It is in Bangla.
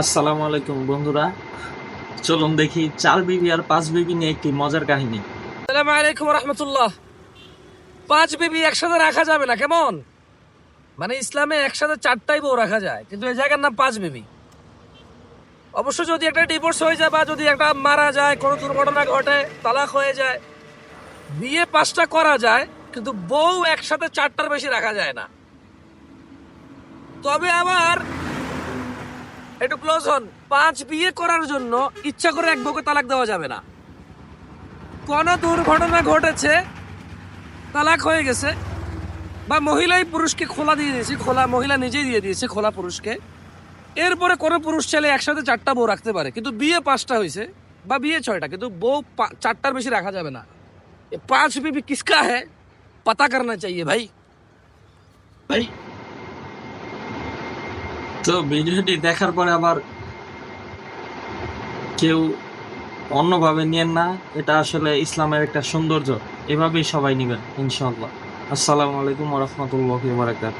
আসসালামু আলাইকুম, বন্ধুরা। চলুন দেখি চার বিবি আর পাঁচ বিবি নিয়ে একটি মজার কাহিনী। সালাম আলাইকুম রহমতুল্লাহ। পাঁচ বেবি একসাথে রাখা যাবে না, কেমন? মানে ইসলামে একসাথে চারটাই বউ রাখা যায়, কিন্তু এই জায়গার নাম পাঁচ বেবি। অবশ্য যদি একটা ডিভোর্স হয়ে যায় বা যদি একটা মারা যায়, কোনো দুর্ঘটনা ঘটে, তালাক হয়ে যায়, বিয়ে পাঁচটা করা যায়, কিন্তু বউ একসাথে চারটার বেশি রাখা যায় না। তবে আবার একটু ক্লোজ হন। পাঁচ বিয়ে করার জন্য ইচ্ছা করে এক বউকে তালাক দেওয়া যাবে না। কোনো দুর্ঘটনা ঘটেছে, তালাক হয়ে গেছে, বা মহিলাই পুরুষকে খোলা দিয়ে দিয়েছে, খোলা, মহিলা নিজেই দিয়ে দিয়েছে খোলা পুরুষকে। এরপরে কোনো পুরুষ ছেলে একসাথে চারটা বউ রাখতে পারে, কিন্তু বিয়ে পাঁচটা হয়েছে, বা বিয়ে ছয়টা, কিন্তু বউ চারটার বেশি রাখা যাবে না। পাঁচ বিবি কিসকা হ্যাঁ পাতা করনা চাইয়ে ভাই। ভাই তো ভিডিওটি দেখার পরে আবার কেউ অন্যভাবে নিয়েন না, এটা আসলে ইসলামের একটা সৌন্দর্য। এভাবেই সবাই নেবেন ইনশাল্লাহ আসসালামু আলাইকুম রহমতুল্লাহ বারাকাত